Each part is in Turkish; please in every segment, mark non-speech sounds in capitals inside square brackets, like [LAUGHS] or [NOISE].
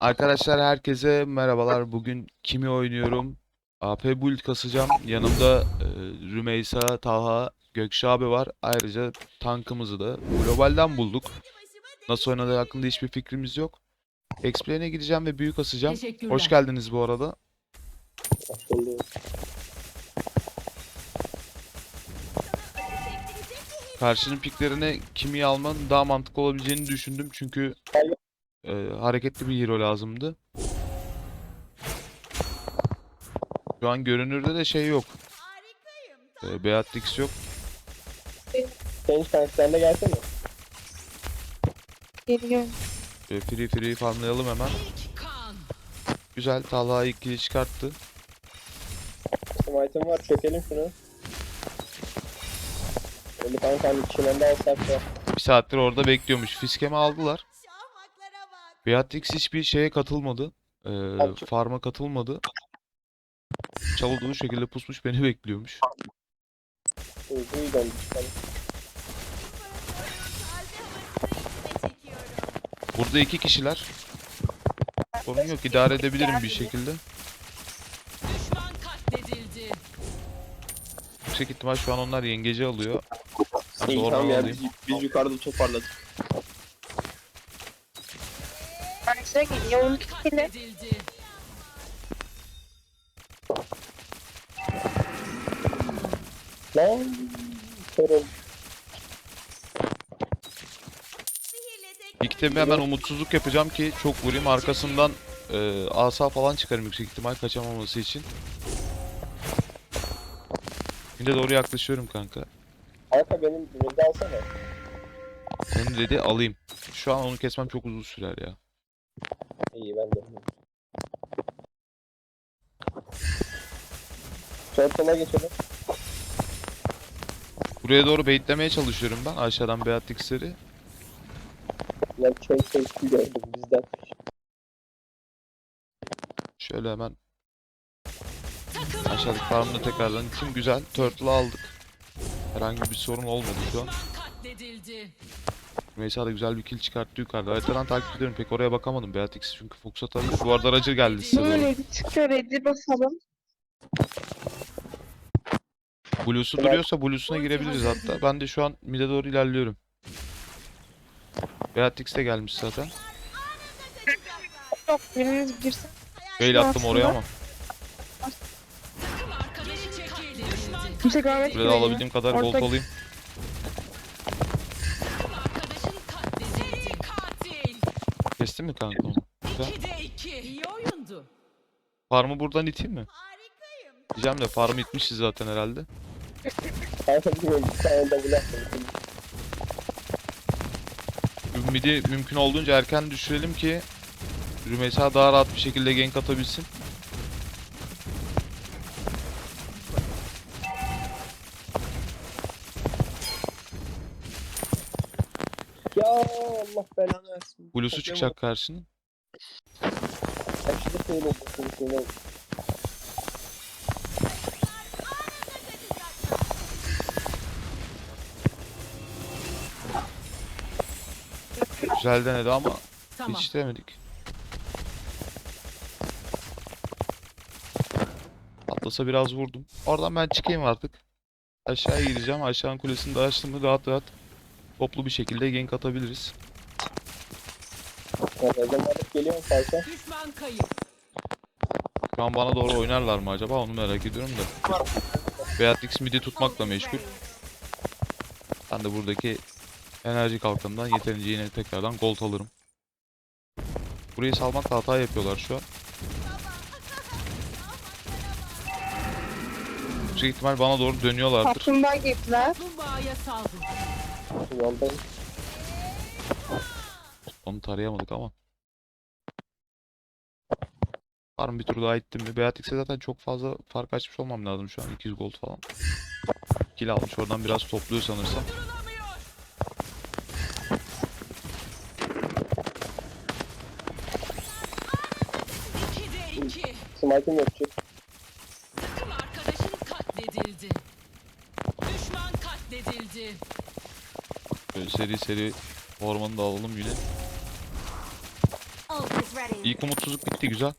Arkadaşlar herkese merhabalar. Bugün kimi oynuyorum? AP build kasacağım. Yanımda e, Rümeysa, Talha, Gökşe abi var. Ayrıca tankımızı da globalden bulduk. Nasıl oynadığı hakkında hiçbir fikrimiz yok. Explain'e gideceğim ve büyük. Teşekkürler. Hoş geldiniz bu arada. Karşının piklerine kimi almanın daha mantıklı olabileceğini düşündüm. Çünkü e, hareketli bir hero lazımdı. Şu an görünürde de şey yok. E, Beatrix yok. Genç kanka sen de gelsene. Geliyorum. Böyle free free farmlayalım hemen. Güzel. Talha ikili çıkarttı. Smite'ım var çökelim şunu. Öyle kanka hani kişilerini de alsak da. Bir saattir orada bekliyormuş. Fiskemi aldılar. Beatrix hiçbir şeye katılmadı. E, Abi- farm'a katılmadı. Çalıdığı şekilde pusmuş beni [LAUGHS] bekliyormuş. Burada iki kişiler. Sorun yok. idare edebilirim bir şekilde. Düşman katledildi. Yüksek ihtimal şu an onlar yengeci alıyor. Ben İyi doğru tamam ya alayım. biz, biz yukarıda toparladık. Ben size. Kili. Katledildi. Lan. Oldum. İlk temi hemen umutsuzluk yapacağım ki çok vurayım. Arkasından e, asa falan çıkarım yüksek ihtimal kaçamaması için. De doğru yaklaşıyorum kanka. Kanka benim ürünü alsana. Senin dedi alayım. Şu an onu kesmem çok uzun sürer ya. İyi ben de. Turtle'a geçelim. Buraya doğru baitlemeye çalışıyorum ben aşağıdan Beatrix'leri. Lan çay çay gördüm bizden. Şöyle hemen aşağıdaki farmını tekrardan için güzel. Turtle aldık. Herhangi bir sorun olmadı şu an. Meysa da güzel bir kill çıkarttı yukarıda. Haritadan takip ediyorum. Pek oraya bakamadım Beatrix çünkü Fox atabilir. Bu arada Roger geldi size doğru. Böyle çıkıyor. Red'i basalım. Blue'su duruyorsa Blue'suna girebiliriz hatta. Ben de şu an mid'e doğru ilerliyorum. Beatrix de gelmiş zaten. Yok biriniz girsin. Fail attım oraya ama. Kimse görmek Buraya da alabildiğim kadar gold alayım. Mi kanka? Güzel. 2'de 2. İyi oyundu. Farmı buradan iteyim mi? Diyeceğim de farmı itmişiz zaten herhalde. Kanka bilmiyorum bir tane double attım. Şu Mid'i mümkün olduğunca erken düşürelim ki Rümeysa daha rahat bir şekilde gank atabilsin. Ya Allah belanı versin. Blue'su çıkacak karşına. Aşırı oldu. Güzel denedi ama Tamam. yetiştiremedik. Atlasa biraz vurdum. Oradan ben çıkayım artık. Aşağıya gideceğim. Aşağının kulesini de açtım mı rahat rahat toplu bir şekilde gank atabiliriz. Ya ne zaman alıp geliyorum kanka. Düşman kayıp. Şu an bana doğru oynarlar mı acaba onu merak ediyorum da. Beatrix midi tutmakla meşgul. Ben de buradaki enerji kalkanından yeterince yine tekrardan gold alırım. Burayı salmakla hata yapıyorlar şu an. Yüksek ihtimal bana doğru dönüyorlardır. Kaplumbağa girdiler. Kaplumbağaya saldım. Yoldayım. Onu tarayamadık ama. Var mı bir tur daha ittim mi? Beatrix'e zaten çok fazla fark açmış olmam lazım şu an. 200 gold falan. Kill almış. Oradan biraz topluyor sanırsam. Smite'im yok. Takım arkadaşın katledildi. Düşman katledildi. Böyle seri seri ormanı da alalım yine. Al kızım. is ready. İlk umutsuzluk bitti güzel.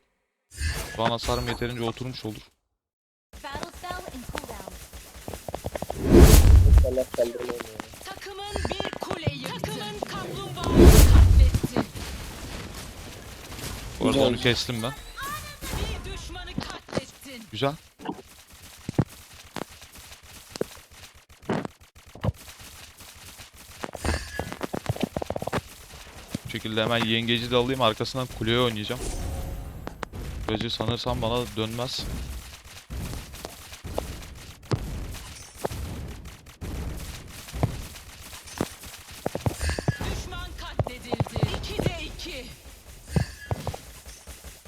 Şu an hasarım yeterince oturmuş olur. Saldırma oynuyor. Takımın bir kule yıktı. Takımın kaplumbağayı katletti. Bu arada onu kestim ben. Bir düşmanı katlettin. Güzel. Bu şekilde hemen yengeci de alayım arkasından kuleye oynayacağım. Böylece sanırsam bana dönmez.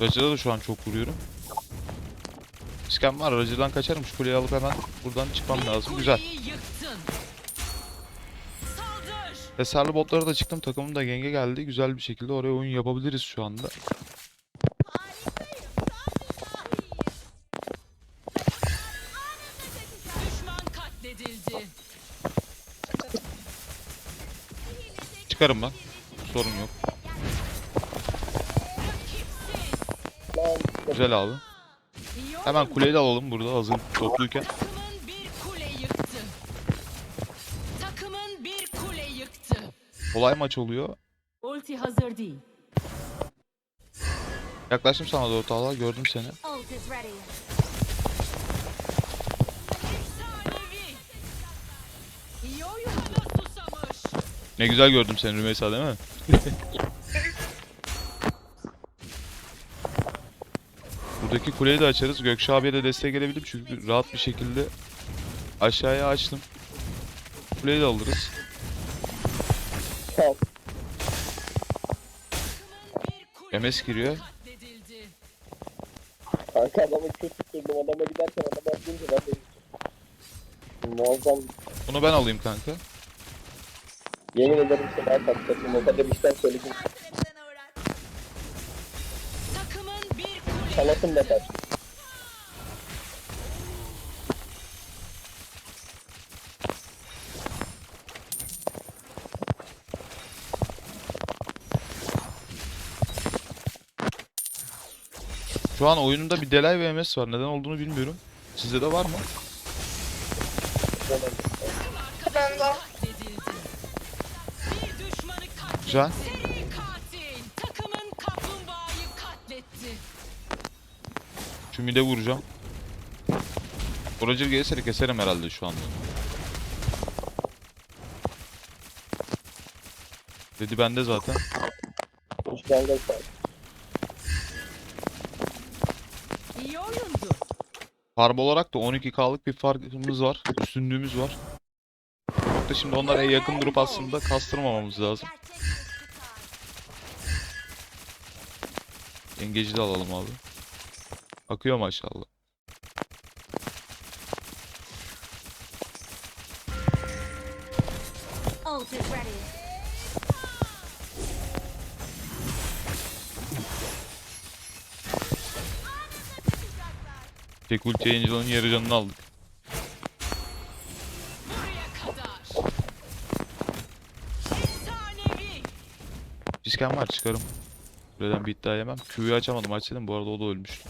Racı'da da şu an çok vuruyorum. İskem var. Racı'dan kaçarım. Şu kuleyi alıp hemen buradan çıkmam lazım. Güzel. Eserli botlara da çıktım. Takımım da genge geldi. Güzel bir şekilde oraya oyun yapabiliriz şu anda. Çıkarım ben. Sorun yok. Güzel abi. Hemen kuleyi de alalım burada hazır topluyken. Kolay maç oluyor. Ulti hazır değil. Yaklaştım sana doğru Talha. Gördüm seni. Ne güzel gördüm seni Rümeysa değil mi? [LAUGHS] Buradaki kuleyi de açarız. Gökşah abiye de destek gelebilirim çünkü rahat bir şekilde aşağıya açtım. Kuleyi de alırız. Kule MS giriyor. Kanka adamı kötü kırdım. Adama giderken adama atınca ben de gittim. Muazzam. Bunu ben alayım kanka. Yemin ederim sana patlatırım. O kadar işten söyledim. Takımın bir Salatım da kaç. Şu an oyunumda bir delay ve MS var. Neden olduğunu bilmiyorum. Sizde de var mı? Ben de. Güzel. Şu mide vuracağım. Roger gelirse keserim herhalde şu anda. Dedi bende zaten. İşten de İyi oyundu. Farm olarak da 12K'lık bir farkımız var. Üstünlüğümüz var. Çok da şimdi onlara yakın durup aslında kastırmamamız lazım. Engeci de alalım abi. Akıyor maşallah. Ult is ready. Tek ulti Angel'ın yarı canını aldık. Buraya kadar. Efsanevi. Fisken var çıkarım. Buradan bir iddia yemem. Q'yu açamadım açsaydım bu arada o da ölmüştü.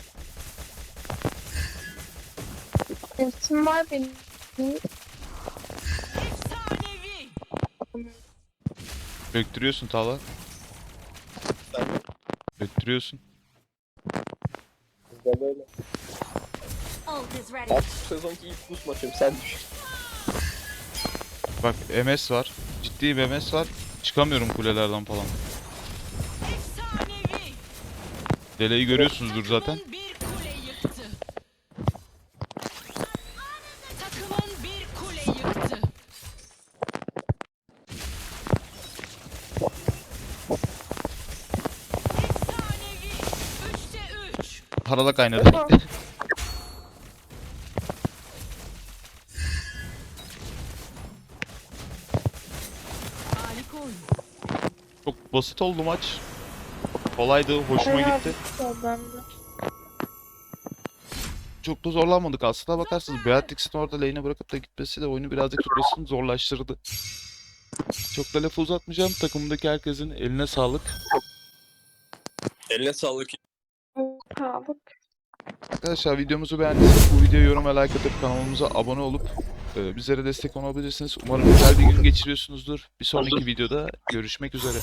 Ultim var benim. Efsanevi. Döktürüyorsun Tala. Döktürüyorsun. bizde böyle. Bak sezonki ilk buz maçım sen düşün. Bak MS var. Ciddi bir MS var. Çıkamıyorum kulelerden falan. Deleyi görüyorsunuzdur zaten. Bir kule yıktı. Takımın bir kule yıktı. Efsanevi. Üçte üç. Parada kaynadı. Harika oyun. Çok basit oldu maç. Kolaydı, hoşuma Evet, gitti. Ben de. Çok da zorlanmadık aslında bakarsanız Beatrix'in orada lane'e bırakıp da gitmesi de oyunu birazcık tutmasını zorlaştırdı. Çok da lafı uzatmayacağım. Takımdaki herkesin eline sağlık. Eline sağlık. Sağlık. Arkadaşlar videomuzu beğendiyseniz bu videoya yorum ve like atıp kanalımıza abone olup e, bizlere destek olabilirsiniz. Umarım güzel bir gün geçiriyorsunuzdur. Bir sonraki videoda görüşmek üzere.